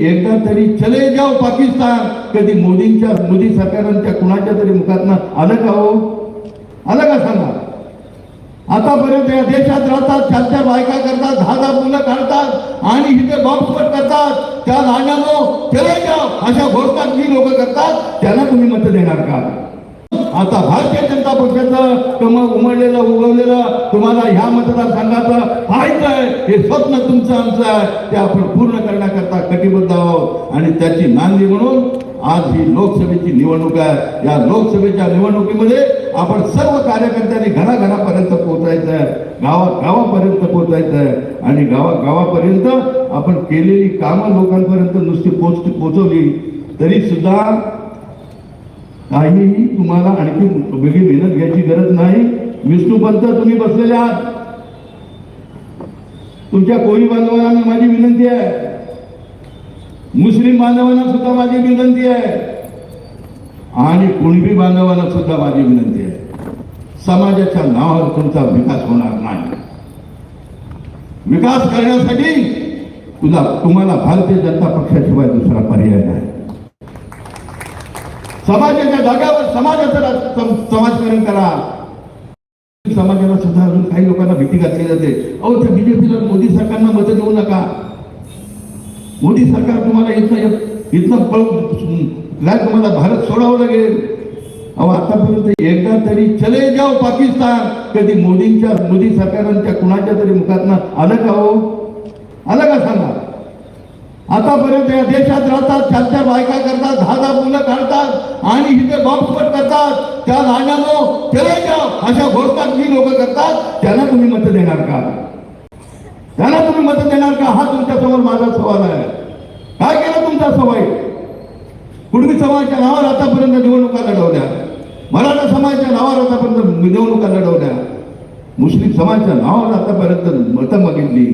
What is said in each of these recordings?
एकदा तरी चले जाओ पाकिस्तान. कधी मोदींच्या मोदी सरकारांच्या कुणाच्या तरी मुखातनं आलं का हो? आलं का सांगा? आतापर्यंत या देशात राहतात चार चार बायका करतात दहा दहा मुलं काढतात आणि इथे बॉम्बस्फोट करतात. त्या नाण्यानो चले जाओ. अशा घोषणा जी लोक करतात त्यांना तुम्ही मत देणार का? आता भारतीय जनता पक्षाचं कमळ उमळलेलं उगवलेलं तुम्हाला ह्या मतदारसंघाचं पाहायचंय हे स्वप्न तुमचं आमचं आहे ते आपण पूर्ण करण्याकरता कटिबद्ध आहोत. आणि त्याची नांदी म्हणून आज ही लोकसभेची निवडणूक आहे. या लोकसभेच्या निवडणुकीमध्ये आपण सर्व कार्यकर्त्यांनी घराघरापर्यंत पोहोचायचं आहे गावा गावापर्यंत पोहोचायचं आहे आणि गावा गावापर्यंत आपण केलेली कामं लोकांपर्यंत नुसती पोच पोचवली. तरी सुद्धा काहीही तुम्हाला आणखी वेगळी मेहनत घ्यायची गरज नाही. विष्णू पंत तुम्ही बसलेले आहात. तुमच्या कोळी बांधवांना माझी विनंती आहे. मुस्लिम बांधवांना सुद्धा माझी विनंती आहे. आणि कुणबी बांधवांना सुद्धा माझी विनंती आहे. समाजाच्या नावावर तुमचा विकास होणार नाही. विकास करण्यासाठी तुला तुम्हाला भारतीय जनता पक्षाशिवाय दुसरा पर्याय नाही. समाजाच्या जागावर समाजाचं समाजकरण समाजकारण करा. समाजाला सुद्धा अजून काही लोकांना भीती घातली जाते. अहो त्या बीजेपीला मोदी सरकारना मतं देऊ नका. मोदी सरकार तुम्हाला इथं इथनं पळून काय तुम्हाला भारत सोडावं लागेल. अहो आतापर्यंत एकदा तरी चले जाओ पाकिस्तान. कधी मोदींच्या मोदी सरकारांच्या कुणाच्या तरी मुखातनं आलं का हो? आलं का सांगा? आतापर्यंत या देशात राहतात चार चार बायका करतात दहा दहा मुलं काढतात आणि इथे बॉम्बस्फोट करतात. त्या नाण्यानो चले जाओ अशा घोषणा जी लोक करतात. त्यांना तुम्ही मत देणार का? त्यांना तुम्ही मत देणार का? हा तुमच्यासमोर माझा सवाल आहे. काय केलं तुमचा सवाई? कुणबी समाजाच्या नावावर आतापर्यंत निवडणुका लढवल्या. मराठा समाजाच्या नावावर आतापर्यंत निवडणुका लढवल्या. मुस्लिम समाजाच्या नावावर आतापर्यंत मतं मागितली.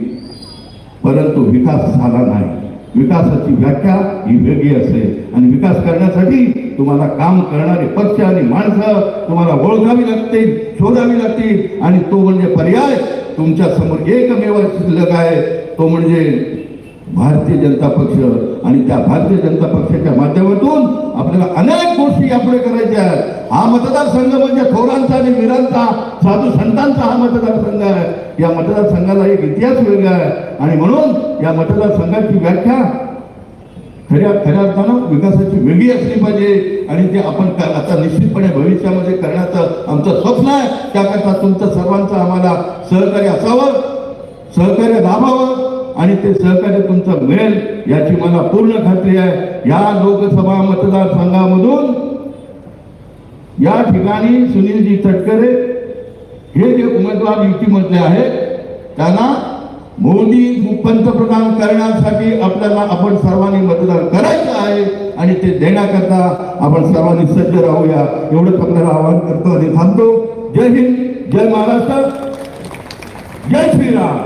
परंतु विकास झाला नाही. विकासाची व्याख्या ही वेगळी असते आणि विकास करण्यासाठी तुम्हाला काम करणारे पक्ष आणि माणसं तुम्हाला ओळखावी लागतील शोधावी लागतील. आणि तो म्हणजे पर्याय. तुमच्यासमोर एकमेव शिल्लक आहे. तो म्हणजे भारतीय जनता पक्ष आणि त्या भारतीय जनता पक्षाच्या माध्यमातून आपल्याला अनेक गोष्टी यापुढे करायच्या आहेत. हा मतदारसंघ म्हणजे थोरांचा आणि वीरांचा साधू संतांचा हा मतदारसंघ आहे. या मतदारसंघाला एक इतिहास वेगळा आहे. आणि म्हणून या मतदारसंघाची व्याख्या खऱ्या खऱ्या अर्थानं विकासाची वेगळी असली पाहिजे. आणि ते आपण आता निश्चितपणे भविष्यामध्ये करण्याचं आमचं स्वप्न आहे. त्याकरता तुमचं सर्वांचं आम्हाला सहकार्य असावं सहकार्य लाभावं. आणि ते सहकार्य तुमचं मिळेल याची मला पूर्ण खात्री आहे. या लोकसभा मतदारसंघामधून या ठिकाणी सुनीलजी तटकरे हे जे उमेदवार युतीमधले आहेत त्यांना मोदी पंतप्रधान करण्यासाठी आपल्याला आपण सर्वांनी मतदान करायचं आहे आणि ते देण्याकरता आपण सर्वांनी सज्ज राहूया. एवढंच आपल्याला आवाहन करतो आणि थांबतो. जय हिंद जय महाराष्ट्र जय श्रीराम.